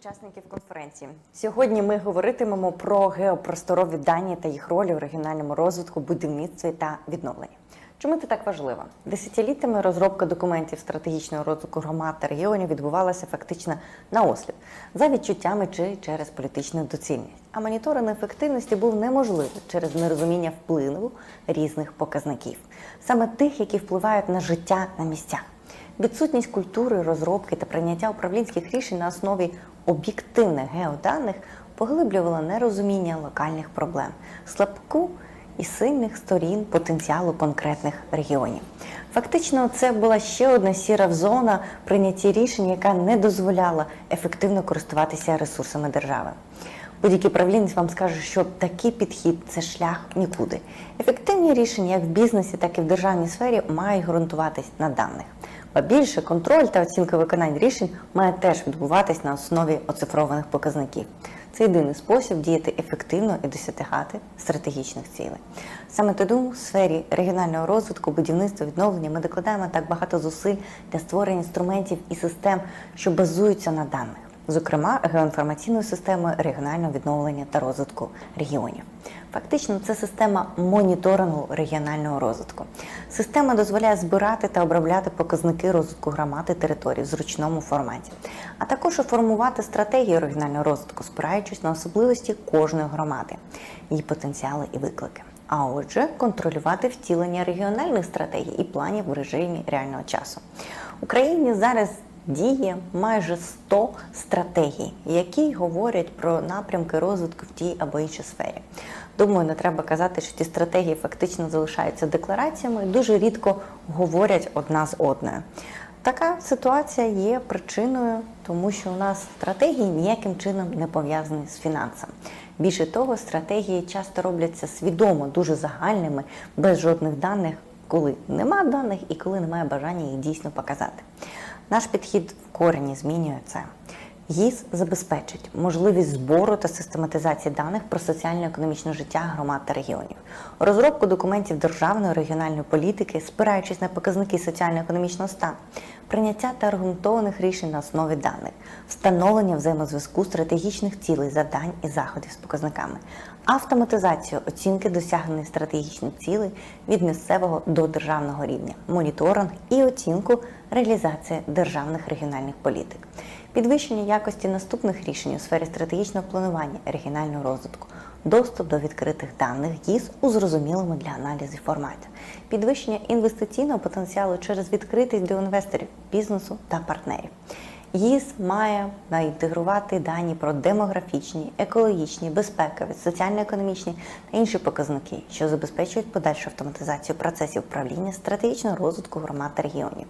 учасників конференції. Сьогодні ми говоритимемо про геопросторові дані та їх роль у регіональному розвитку, будівництві та відновленні. Чому це так важливо? Десятиліттями розробка документів стратегічного розвитку громад та регіонів відбувалася фактично на осліп, за відчуттями чи через політичну доцільність. А моніторинг ефективності був неможливий через нерозуміння впливу різних показників, саме тих, які впливають на життя на місцях. Відсутність культури, розробки та прийняття управлінських рішень на основі об'єктивних геоданих поглиблювала нерозуміння локальних проблем, слабку і сильних сторін потенціалу конкретних регіонів. Фактично, це була ще одна сіра зона прийняття рішень, яка не дозволяла ефективно користуватися ресурсами держави. Будь-який правлінець вам скаже, що такий підхід це шлях нікуди. Ефективні рішення як в бізнесі, так і в державній сфері мають ґрунтуватись на даних. А більше контроль та оцінка виконань рішень має теж відбуватись на основі оцифрованих показників. Це єдиний спосіб діяти ефективно і досягати стратегічних цілей. Саме тому в сфері регіонального розвитку, будівництва, відновлення ми докладаємо так багато зусиль для створення інструментів і систем, що базуються на даних, зокрема геоінформаційною системою регіонального відновлення та розвитку регіонів. Фактично, це система моніторингу регіонального розвитку. Система дозволяє збирати та обробляти показники розвитку громад і територій в зручному форматі, а також формувати стратегію регіонального розвитку, спираючись на особливості кожної громади, її потенціали і виклики. А отже, контролювати втілення регіональних стратегій і планів в режимі реального часу. Україні зараз діє майже 100 стратегій, які говорять про напрямки розвитку в тій або іншій сфері. Думаю, не треба казати, що ті стратегії фактично залишаються деклараціями дуже рідко говорять одна з одною. Така ситуація є причиною, тому що у нас стратегії ніяким чином не пов'язані з фінансами. Більше того, стратегії часто робляться свідомо, дуже загальними, без жодних даних, коли нема даних і коли немає бажання їх дійсно показати. Наш підхід в корені змінює це. ГІС забезпечить можливість збору та систематизації даних про соціально-економічне життя громад та регіонів, розробку документів державної регіональної політики, спираючись на показники соціально-економічного стану, прийняття та аргументованих рішень на основі даних, встановлення взаємозв'язку стратегічних цілей, завдань і заходів з показниками, автоматизацію оцінки досягнених стратегічних цілей від місцевого до державного рівня, моніторинг і оцінку реалізації державних регіональних політик підвищення якості наступних рішень у сфері стратегічного планування регіонального розвитку, доступ до відкритих даних ГІС у зрозумілому для аналізу форматі, підвищення інвестиційного потенціалу через відкритість для інвесторів, бізнесу та партнерів. ЄС має інтегрувати дані про демографічні, екологічні, безпекові, соціально-економічні та інші показники, що забезпечують подальшу автоматизацію процесів управління стратегічного розвитку громад та регіонів.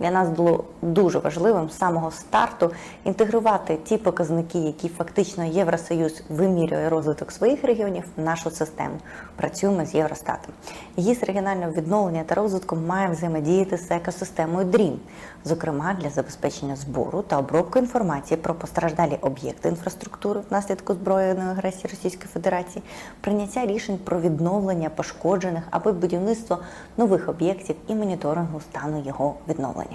Для нас було дуже важливим з самого старту інтегрувати ті показники, які фактично Євросоюз вимірює розвиток своїх регіонів в нашу систему. Працюємо з Євростатом. ЄС регіонального відновлення та розвитку має взаємодіяти з екосистемою DREAM, зокрема для забезпечення збору та обробки інформації про постраждалі об'єкти інфраструктури внаслідку збройної агресії Російської Федерації, прийняття рішень про відновлення пошкоджених або будівництво нових об'єктів і моніторингу стану його відновлення.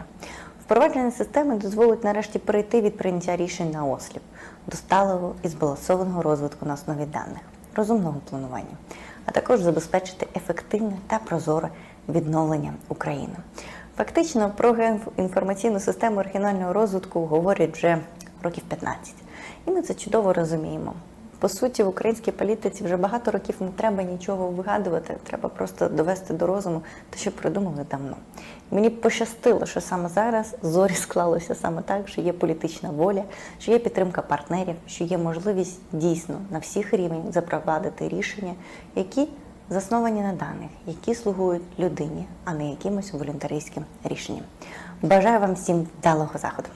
Впровадження системи дозволить нарешті перейти від прийняття рішень на осліп до сталого і збалансованого розвитку на основі даних, розумного планування, а також забезпечити ефективне та прозоре відновлення України. Фактично про інформаційну систему регіонального розвитку говорять вже років 15. І ми це чудово розуміємо. По суті, в українській політиці вже багато років не треба нічого вигадувати, треба просто довести до розуму те, що придумали давно. Мені пощастило, що саме зараз зорі склалося саме так, що є політична воля, що є підтримка партнерів, що є можливість дійсно на всіх рівнях запровадити рішення, які засновані на даних, які слугують людині, а не якимось волюнтаристським рішенням. Бажаю вам всім вдалого заходу.